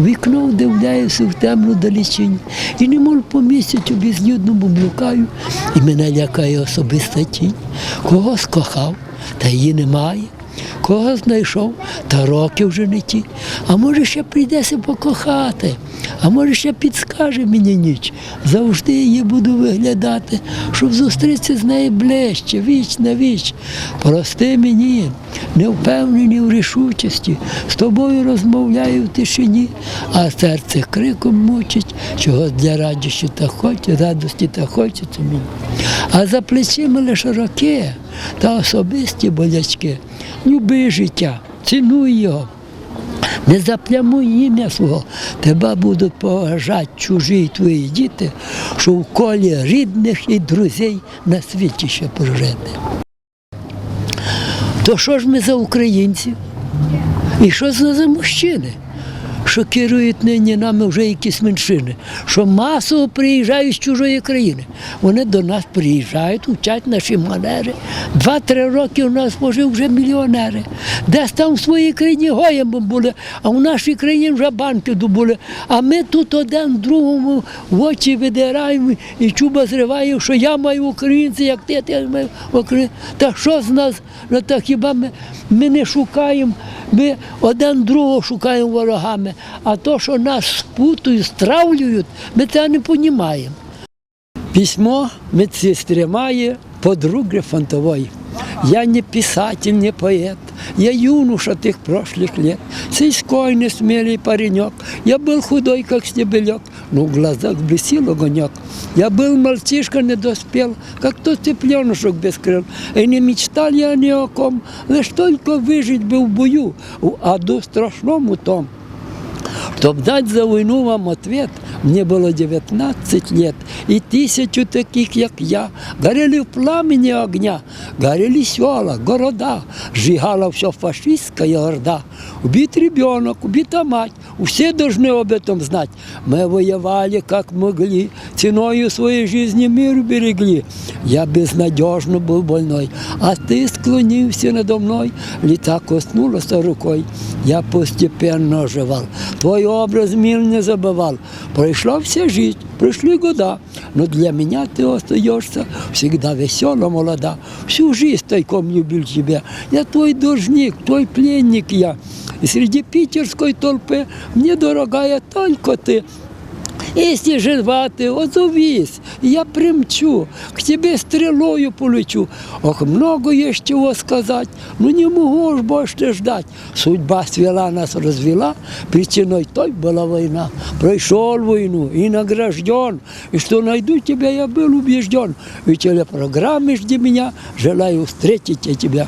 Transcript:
Вікно вдивляюся в темну далечінь. І не можу по місяцю безлюдному блукаю, і мене лякає особиста тінь. Кого скохав, та її немає. Кого знайшов, та роки вже не ті. А може ще прийдеться покохати, а може ще підскаже мені ніч. Завжди її буду виглядати, щоб зустрітися з нею ближче, віч на віч. Прости мені, не впевнені в рішучості, з тобою розмовляю в тишині, а серце криком мучить, чогось для радості та хоче, радості та хочеться мені. А за плечима лише роки та особисті болячки. Люби життя, цінуй його. Не заплямуй ім'я свого, тебе будуть поважати чужі твої діти, що в колі рідних і друзей на світі ще прожити. То що ж ми за українців? І що за мужчини? Що керують нині нами вже якісь меншини, що масово приїжджають з чужої країни. Вони до нас приїжджають, вчать наші манери. Два-три роки у нас, може, вже мільйонери. Десь там в своїй країні гоєм були, а в нашій країні вже банки добули. А ми тут один другому в очі видираємо і чуба зриваємо, що я маю українці, як ти, ти маю українці. Та що з нас? Ну, та хіба ми, ми не шукаємо, ми один другого шукаємо ворогами, а то, що нас спутують, стравлюють, ми це не розуміємо. Письмо медсестре має подруги фронтовой. Я не писатель, не поэт. Я юноша тех прошлых лет. Сельской несмелый паренек. Я был худой, как стебелек, но в глазах блесил огонек. Я был мальчишка, не доспел, как тот цыпленушек без крыл. И не мечтал я ни о ком, лишь только выжить бы в бою, в аду страшному том. Чтоб дать за войну вам ответ, мне было 19 лет, и тысячу таких, как я, горели в пламени огня, горели села, города, сжигала все фашистская орда. Убит ребенок, убита мать, все должны об этом знать. Мы воевали, как могли, ценою своей жизни мир берегли. Я безнадежно был больной, а ты склонился надо мной, лица коснулась рукой. Я постепенно оживал, твой образ мир не забывал. Прошла вся жизнь, прошли года, но для меня ты остаешься всегда весела, молода. Всю жизнь тайком любил тебя. Я твой должник, твой пленник я. И среди питерской толпы мне дорогая только ты. Если жива ты, озовись, я примчу, к тебе стрелою полечу. Ох, много есть чего сказать, но не могу ж больше ждать. Судьба свела нас, развела, причиной той была война. Пройшел войну и награжден, и что найду тебя, я был убежден. И телепрограммы жди меня, желаю встретить я тебя.